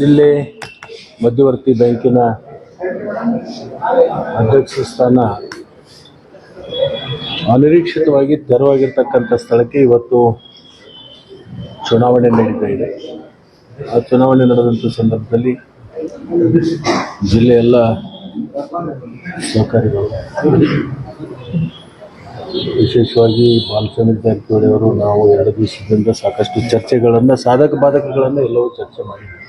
ಜಿಲ್ಲೆ ಮಧ್ಯವರ್ತಿ ಬ್ಯಾಂಕಿನ ಅಧ್ಯಕ್ಷ ಸ್ಥಾನ ಅನಿರೀಕ್ಷಿತವಾಗಿ ತೆರವಾಗಿರ್ತಕ್ಕಂಥ ಸ್ಥಳಕ್ಕೆ ಇವತ್ತು ಚುನಾವಣೆ ನಡೀತಾ ಇದೆ. ಆ ಚುನಾವಣೆ ನಡೆದಂಥ ಸಂದರ್ಭದಲ್ಲಿ ಜಿಲ್ಲೆಯೆಲ್ಲ ಸಹಕಾರಿಗಳು. ವಿಶೇಷವಾಗಿ ಬಾಲಚಂದ್ರ ಜಾರಕಿಹೊಳಿ ಅವರು ನಾವು ಎರಡು ದಿವಸದಿಂದ ಸಾಕಷ್ಟು ಚರ್ಚೆಗಳನ್ನು, ಸಾಧಕ ಬಾಧಕಗಳನ್ನು ಎಲ್ಲವೂ ಚರ್ಚೆ ಮಾಡಿದ್ದೀವಿ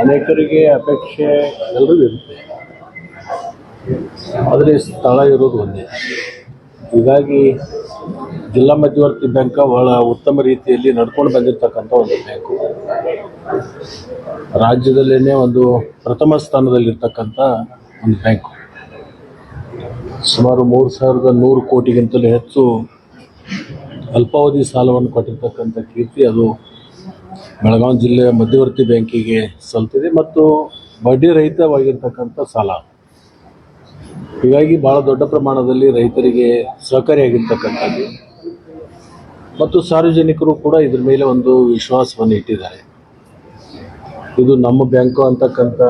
ಅನೇಕರಿಗೆ ಅಪೇಕ್ಷೆ ಎಲ್ಲರಿಗೂ ಇರುತ್ತೆ. ಆದರೆ ಸ್ಥಳ ಇರೋದು ಒಂದೇ. ಹೀಗಾಗಿ ಜಿಲ್ಲಾ ಮಧ್ಯವರ್ತಿ ಬ್ಯಾಂಕ್ ಬಹಳ ಉತ್ತಮ ರೀತಿಯಲ್ಲಿ ನಡ್ಕೊಂಡು ಬಂದಿರತಕ್ಕಂಥ ಒಂದು ಬ್ಯಾಂಕು. ರಾಜ್ಯದಲ್ಲೇ ಒಂದು ಪ್ರಥಮ ಸ್ಥಾನದಲ್ಲಿರ್ತಕ್ಕಂಥ ಒಂದು ಬ್ಯಾಂಕು. ಸುಮಾರು ಮೂರು ಸಾವಿರದ ನೂರು ಕೋಟಿಗಿಂತಲೂ ಹೆಚ್ಚು ಅಲ್ಪಾವಧಿ ಸಾಲವನ್ನು ಕೊಟ್ಟಿರ್ತಕ್ಕಂಥ ಕೀರ್ತಿ ಅದು ಬೆಳಗಾವಿ ಜಿಲ್ಲೆಯ ಮಧ್ಯವರ್ತಿ ಬ್ಯಾಂಕಿಗೆ ಸಲ್ತಿದೆ ಮತ್ತು ಬಡ್ಡಿ ರಹಿತವಾಗಿರ್ತಕ್ಕಂಥ ಸಾಲ. ಹೀಗಾಗಿ ಭಾಳ ದೊಡ್ಡ ಪ್ರಮಾಣದಲ್ಲಿ ರೈತರಿಗೆ ಸಹಕಾರಿಯಾಗಿರ್ತಕ್ಕಂಥದ್ದು. ಮತ್ತು ಸಾರ್ವಜನಿಕರು ಕೂಡ ಇದ್ರ ಮೇಲೆ ಒಂದು ವಿಶ್ವಾಸವನ್ನು ಇಟ್ಟಿದ್ದಾರೆ. ಇದು ನಮ್ಮ ಬ್ಯಾಂಕು ಅಂತಕ್ಕಂಥ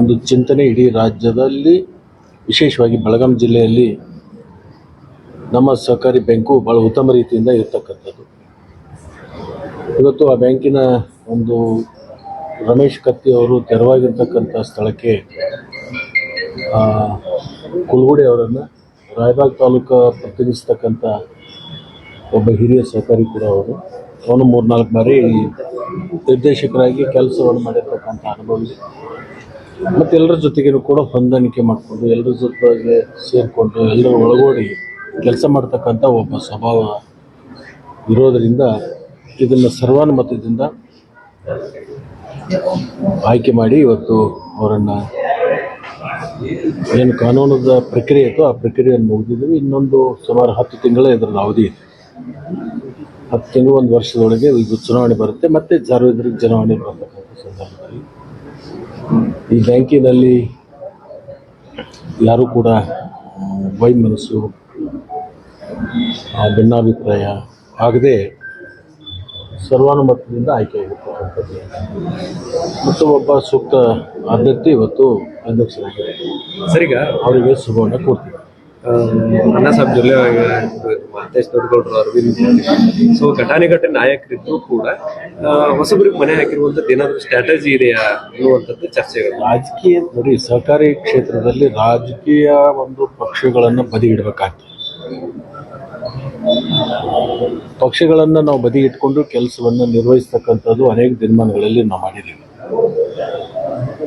ಒಂದು ಚಿಂತನೆ ಇಡೀ ರಾಜ್ಯದಲ್ಲಿ, ವಿಶೇಷವಾಗಿ ಬೆಳಗಾಂ ಜಿಲ್ಲೆಯಲ್ಲಿ ನಮ್ಮ ಸಹಕಾರಿ ಬ್ಯಾಂಕು ಭಾಳ ಉತ್ತಮ ರೀತಿಯಿಂದ ಇರ್ತಕ್ಕಂಥದ್ದು. ಇವತ್ತು ಆ ಬ್ಯಾಂಕಿನ ಒಂದು ರಮೇಶ್ ಕತ್ತಿ ಅವರು ತೆರವಾಗಿರ್ತಕ್ಕಂಥ ಸ್ಥಳಕ್ಕೆ ಕುಲ್ಗುಡಿ ಅವರನ್ನು ರಾಯಬಾಗ್ ತಾಲೂಕು ಪ್ರತಿನಿಧಿಸ್ತಕ್ಕಂಥ ಒಬ್ಬ ಹಿರಿಯ ಸಹಕಾರಿ ಕೂಡ ಅವರು. ಅವನು ಮೂರ್ನಾಲ್ಕು ಬಾರಿ ನಿರ್ದೇಶಕರಾಗಿ ಕೆಲಸವನ್ನು ಮಾಡಿರ್ತಕ್ಕಂಥ ಅನುಭವ ಇದೆ. ಮತ್ತು ಎಲ್ಲರ ಜೊತೆಗೂ ಕೂಡ ಹೊಂದಾಣಿಕೆ ಮಾಡಿಕೊಂಡು, ಎಲ್ಲರ ಜೊತೆಗೆ ಸೇರಿಕೊಂಡು, ಎಲ್ಲರ ಒಳಗೋಡಿ ಕೆಲಸ ಮಾಡ್ತಕ್ಕಂಥ ಒಬ್ಬ ಸ್ವಭಾವ ಇರೋದರಿಂದ ಇದನ್ನು ಸರ್ವಾನುಮತದಿಂದ ಆಯ್ಕೆ ಮಾಡಿ ಇವತ್ತು ಅವರನ್ನು ಏನು ಕಾನೂನದ ಪ್ರಕ್ರಿಯೆ ಇತ್ತು ಆ ಪ್ರಕ್ರಿಯೆಯನ್ನು ಮುಗಿದಿದ್ದೀವಿ. ಇನ್ನೊಂದು ಸುಮಾರು ಹತ್ತು ತಿಂಗಳ ಇದರ ಅವಧಿ ಇದೆ. ಹತ್ತು ತಿಂಗಳು ಒಂದು ವರ್ಷದೊಳಗೆ ಇದು ಚುನಾವಣೆ ಬರುತ್ತೆ. ಮತ್ತೆ ಸಾರ್ವಜನಿಕ ಚುನಾವಣೆ ಬರತಕ್ಕಂಥ ಸಂದರ್ಭದಲ್ಲಿ. ಈ ಬ್ಯಾಂಕಿನಲ್ಲಿ ಯಾರೂ ಕೂಡ ವೈಮನಸ್ಸು ಭಿನ್ನಾಭಿಪ್ರಾಯ ಆಗದೆ ಸರ್ವಾನುಮತದಿಂದ ಆಯ್ಕೆಯಾಗಿರ್ತಕ್ಕಂಥದ್ದು ಮತ್ತು ಒಬ್ಬ ಸೂಕ್ತ ಅಭ್ಯರ್ಥಿ ಇವತ್ತು ಅಧ್ಯಕ್ಷರಾಗಿದೆ ಸರಿಗ ಅವರಿಗೆ ಶುಭವನ್ನು ಕೊಡ್ತೀವಿ ಅಣ್ಣ ಸಾಬ್ ಸಾಹೇಬ್ ಜೊಲ್ಲೆ ಮಹೇಶ್ ದೊಡ್ಡಗೌಡರು ಅರವಿಂದ್ ಸೊ ಘಟಾನುಘಟಿ ನಾಯಕರಿದ್ದು ಕೂಡ ಹೊಸಬರಿಗೆ ಮನೆ ಹಾಕಿರುವಂಥದ್ದು ಏನಾದರೂ ಸ್ಟ್ರಾಟಜಿ ಇದೆಯಾ ಅನ್ನುವಂಥದ್ದು ಚರ್ಚೆಗಳು ರಾಜಕೀಯ ನೋಡಿ ಸಹಕಾರಿ ಕ್ಷೇತ್ರದಲ್ಲಿ ರಾಜಕೀಯ ಒಂದು ಪಕ್ಷಗಳನ್ನು ಬದಿಗಿಡಬೇಕಾಗ್ತದೆ. ಪಕ್ಷಗಳನ್ನು ನಾವು ಬದಿ ಇಟ್ಕೊಂಡು ಕೆಲಸವನ್ನು ನಿರ್ವಹಿಸ್ತಕ್ಕಂಥದ್ದು ಅನೇಕ ದಿನಮಾನಗಳಲ್ಲಿ ನಾವು ಮಾಡಿದ್ದೀವಿ.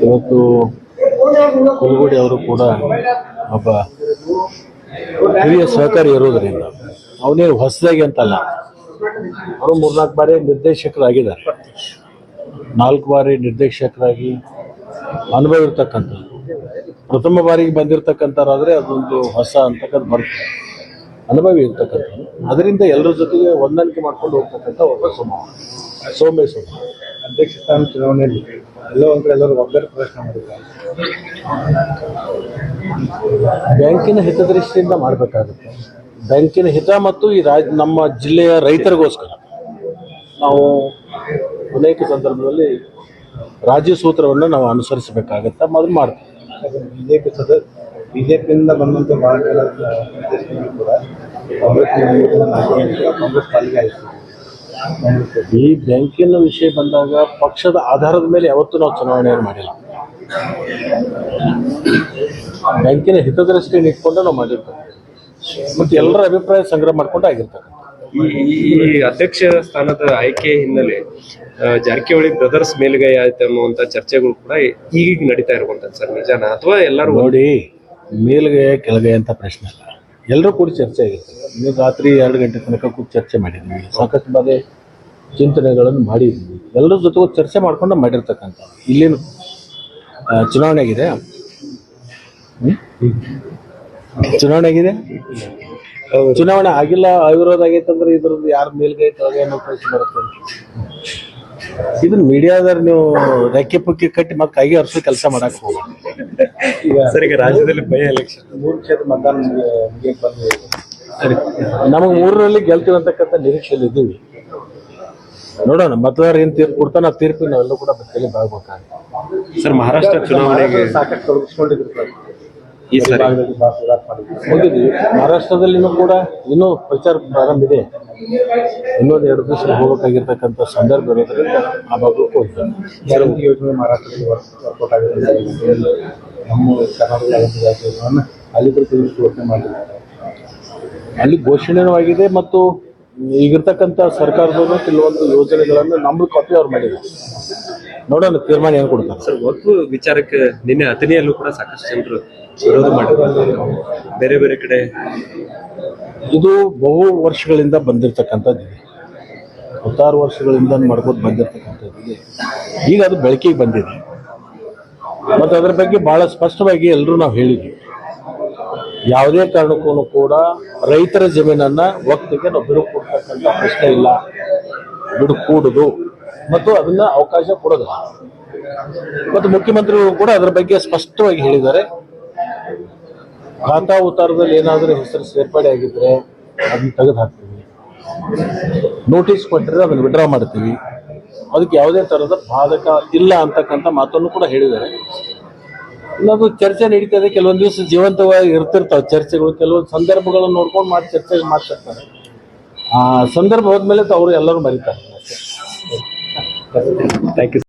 ಇವತ್ತು ಕುಲಗೋಡಿ ಅವರು ಕೂಡ ಒಬ್ಬ ಹಿರಿಯ ಸಹಕಾರಿ ಇರೋದರಿಂದ ಅವನೇ ಹೊಸದಾಗಿ ಅಂತಲ್ಲ, ಅವರು ಮೂರ್ನಾಲ್ಕು ಬಾರಿ ನಿರ್ದೇಶಕರಾಗಿದ್ದಾರೆ. ನಾಲ್ಕು ಬಾರಿ ನಿರ್ದೇಶಕರಾಗಿ ಅನುಭವ ಇರ್ತಕ್ಕಂಥದ್ದು. ಪ್ರಥಮ ಬಾರಿಗೆ ಬಂದಿರತಕ್ಕಂಥವ್ರಾದರೆ ಅದೊಂದು ಹೊಸ ಅಂತಕ್ಕಂಥ ಬರುತ್ತೆ ಅನುಭವಿ ಇರ್ತಕ್ಕಂಥದ್ದು. ಅದರಿಂದ ಎಲ್ಲರ ಜೊತೆಗೆ ಹೊಂದಾಣಿಕೆ ಮಾಡ್ಕೊಂಡು ಹೋಗ್ತಕ್ಕಂಥ ಒಬ್ಬ ಸ್ವಭಾವ ಸೌಮ್ಯ ಸ್ವಭಾವ ಅಧ್ಯಕ್ಷ ಸ್ಥಾನ ಚುನಾವಣೆಯಲ್ಲಿ ಎಲ್ಲೋ ಒಂದು ಕಡೆ ಎಲ್ಲರೂ ಒಬ್ಬರ ಪ್ರಶ್ನೆ ಮಾಡಿದ್ದಾರೆ. ಬ್ಯಾಂಕಿನ ಹಿತದೃಷ್ಟಿಯಿಂದ ಮಾಡಬೇಕಾಗುತ್ತೆ. ಬ್ಯಾಂಕಿನ ಹಿತ ಮತ್ತು ಈ ರಾಜ್ ನಮ್ಮ ಜಿಲ್ಲೆಯ ರೈತರಿಗೋಸ್ಕರ. ನಾವು ಅನೇಕ ಸಂದರ್ಭದಲ್ಲಿ ರಾಜ್ಯ ಸೂತ್ರವನ್ನು ನಾವು ಅನುಸರಿಸಬೇಕಾಗತ್ತೆ ಮೊದಲು ಮಾಡ್ತೀವಿ. ಬಿಜೆಪಿ ಬಿಜೆಪಿಯಿಂದ ಜನ ನಿರ್ದೇಶಕರು ಕೂಡ ಕಾಂಗ್ರೆಸ್ ಕಾಂಗ್ರೆಸ್ ಪಾಲಿಗೆ ಆಯಿತು. ಈ ಬ್ಯಾಂಕಿನ ವಿಷಯ ಬಂದಾಗ ಪಕ್ಷದ ಆಧಾರದ ಮೇಲೆ ಯಾವತ್ತೂ ನಾವು ಚುನಾವಣೆಯನ್ನು ಮಾಡಿಲ್ಲ. ಬ್ಯಾಂಕಿನ ಹಿತದೃಷ್ಟಿಯನ್ನು ಇಟ್ಕೊಂಡು ನಾವು ಮಾಡಿರ್ತೇವೆ ಮತ್ತು ಎಲ್ಲರ ಅಭಿಪ್ರಾಯ ಸಂಗ್ರಹ ಮಾಡ್ಕೊಂಡು ಆಗಿರ್ತಕ್ಕಂಥ ಈ ಅಧ್ಯಕ್ಷ ಸ್ಥಾನದ ಆಯ್ಕೆ ಹಿನ್ನೆಲೆ ಜಾರಕಿಹೊಳಿ ಬ್ರದರ್ಸ್ ಮೇಲುಗೈ ಆಯ್ತು ಅನ್ನುವಂಥ ಚರ್ಚೆಗಳು ಕೂಡ ಈಗ ನಡೀತಾ ಇರುವಂತ ಸರ್ ನಿಜಾನ? ಅಥವಾ ಎಲ್ಲರೂ ನೋಡಿ ಮೇಲ್ಗೆ, ಕೆಳಗೆ ಅಂತ ಪ್ರಶ್ನೆ ಅಲ್ಲ. ಎಲ್ಲರೂ ಕೂಡ ಚರ್ಚೆ ಆಗಿರ್ತದೆ. ನೀವು ರಾತ್ರಿ ಎರಡು ಗಂಟೆ ತನಕ ಕೂಡ ಚರ್ಚೆ ಮಾಡಿದ್ವಿ ಸಾಕಷ್ಟು ಬಾರಿ ಚಿಂತನೆಗಳನ್ನು ಮಾಡಿದ್ವಿ ಎಲ್ಲರ ಜೊತೆಗೂ ಚರ್ಚೆ ಮಾಡಿಕೊಂಡು ಮಾಡಿರ್ತಕ್ಕಂಥ ಇಲ್ಲಿನ ಚುನಾವಣೆ ಆಗಿದೆ. ಚುನಾವಣೆ ಆಗಿದೆ? ಚುನಾವಣೆ ಆಗಿಲ್ಲ ಅವಿರೋಧ ಆಗೈತೆ ಅಂದ್ರೆ ಇದ್ರದ್ದು ಯಾರು ಮೇಲ್ಗೈ, ಕೆಳಗೆ ಅನ್ನೋ ಪ್ರಶ್ನೆ ಬರುತ್ತೆ. ಇದನ್ನ ಮೀಡಿಯಾದವ್ರು ನೀವು ರೆಕ್ಕೆ ಪುಕ್ಕಿ ಕಟ್ಟಿ ಮತ್ತೆ ಕೈಗೆ ಹರಿಸೋ ಕೆಲಸ ಮಾಡಕ್ ಹೋಗ್ಬೇಡಿ. ಈಗ ಸರ್ ಈಗ ರಾಜ್ಯದಲ್ಲಿ ಬೈ ಎಲೆಕ್ಷನ್ ಮೂರು ಕ್ಷೇತ್ರ ಮತದಾನ ಬಂದಿದೆ ಸರಿ. ನಮಗೆ ಮೂರರಲ್ಲಿ ಗೆಲ್ತೀವಿ ಅಂತಕ್ಕಂಥ ನಿರೀಕ್ಷೆಯಲ್ಲಿ ಇದ್ದೀವಿ. ನೋಡೋಣ ಮತದಾರ ಏನ್ ತೀರ್ಪು ಕೊಡ್ತಾನೆ ಆ ತೀರ್ಪಿಗೆ ನಾವೆಲ್ಲ ಕೂಡ ಬತ್ತಲ್ಲಿ ಬಾಳ್ಬೇಕಾಗುತ್ತೆ. ಸರ್ ಮಹಾರಾಷ್ಟ್ರ ಚುನಾವಣೆಗೆ ಸಾಕಷ್ಟು ತೊಡಗಿಸ್ಕೊಂಡಿದ್ರು ಈ ಸಾರಿ. ಹೋಗಿದ್ವಿ ಮಹಾರಾಷ್ಟ್ರದಲ್ಲಿನೂ ಕೂಡ ಇನ್ನೂ ಪ್ರಚಾರ ಪ್ರಾರಂಭ ಇದೆ. ಇನ್ನೊಂದು ಎರಡು ದಿವಸ ಹೋಗಬೇಕಾಗಿರ್ತಕ್ಕಂಥ ಸಂದರ್ಭ ಇರೋದ್ರಿಂದ ಆ ಭಾಗಕ್ಕೆ ಹೋಗ್ತಾರೆ ಗ್ಯಾರಂಟಿ ಯೋಜನೆ ಮಹಾರಾಷ್ಟ್ರದಲ್ಲಿ ನಮ್ಮ ಕರ್ನಾಟಕ ಅಲ್ಲಿ ಯೋಜನೆ ಘೋಷಣೆ ಮಾಡಿದ್ದಾರೆ. ಅಲ್ಲಿ ಘೋಷಣೆನೂ ಆಗಿದೆ ಮತ್ತು ಈಗಿರ್ತಕ್ಕಂಥ ಸರ್ಕಾರದವರು ಕೆಲವೊಂದು ಯೋಜನೆಗಳನ್ನು ನಮ್ಮ ಕಾಪಿ ಅವ್ರು ಮಾಡಿದ್ದಾರೆ. ನೋಡೋಣ ತೀರ್ಮಾನ ಏನು ಕೊಡ್ತಾರೆ. ಸರ್ ಒಟ್ಟು ವಿಚಾರಕ್ಕೆ ನಿನ್ನೆ ಅಥಣಿಯಲ್ಲೂ ಕೂಡ ಸಾಕಷ್ಟು ಜನರು ವಿರೋಧ ಮಾಡಿದ್ದಾರೆ. ಬೇರೆ ಬೇರೆ ಕಡೆ ಇದು ಬಹು ವರ್ಷಗಳಿಂದ ಬಂದಿರತಕ್ಕಂಥದ್ದು ಇದೆ ಹತ್ತಾರು ವರ್ಷಗಳಿಂದ ಮಾಡ್ಕೊಂಡು ಬಂದಿರತಕ್ಕಂಥದ್ದು ಇದೆ ಈಗ ಅದು ಬೆಳಕಿಗೆ ಬಂದಿದೆ. ಮತ್ತು ಅದರ ಬಗ್ಗೆ ಬಹಳ ಸ್ಪಷ್ಟವಾಗಿ ಎಲ್ಲರೂ ನಾವು ಹೇಳಿದ್ವಿ. ಯಾವುದೇ ಕಾರಣಕ್ಕೂ ಕೂಡ ರೈತರ ಜಮೀನನ್ನ ಒತ್ತಿಗೆ ನಾವು ಬಿಡುಕೊಡ್ತಕ್ಕಂಥ ಪ್ರಶ್ನೆ ಇಲ್ಲ. ಬಿಡುಕೂಡುದು ಮತ್ತು ಅದನ್ನ ಅವಕಾಶ ಕೊಡೋದಿಲ್ಲ. ಮತ್ತು ಮುಖ್ಯಮಂತ್ರಿಗಳು ಕೂಡ ಅದರ ಬಗ್ಗೆ ಸ್ಪಷ್ಟವಾಗಿ ಹೇಳಿದ್ದಾರೆ. ಖಾತಾ ಉತ್ತಾರದಲ್ಲಿ ಏನಾದರೂ ಹೆಸರು ಸೇರ್ಪಡೆ ಆಗಿದ್ರೆ ಅದನ್ನ ತೆಗೆದು ಹಾಕ್ತೀವಿ ನೋಟಿಸ್ ಕೊಟ್ಟರೆ ಅದನ್ನು ವಿಡ್ರಾ ಮಾಡ್ತೀವಿ. ಅದಕ್ಕೆ ಯಾವುದೇ ತರಹದ ಬಾಧಕ ಇಲ್ಲ ಅಂತಕ್ಕಂಥ ಮಾತನ್ನು ಕೂಡ ಹೇಳಿದ್ದಾರೆ. ಇನ್ನೊಂದು ಚರ್ಚೆ ನಡೀತದೆ ಕೆಲವೊಂದು ದಿವಸ ಜೀವಂತವಾಗಿ ಇರ್ತಿರ್ತಾವೆ ಚರ್ಚೆಗಳು. ಕೆಲವೊಂದು ಸಂದರ್ಭಗಳನ್ನು ನೋಡ್ಕೊಂಡು ಮಾಡಿ ಚರ್ಚೆ ಮಾಡ್ತಿರ್ತಾರೆ. ಆ ಸಂದರ್ಭ ಹೋದ್ಮೇಲೆ ಅವರು ಎಲ್ಲರೂ ಮರಿತಾರೆ. Thank you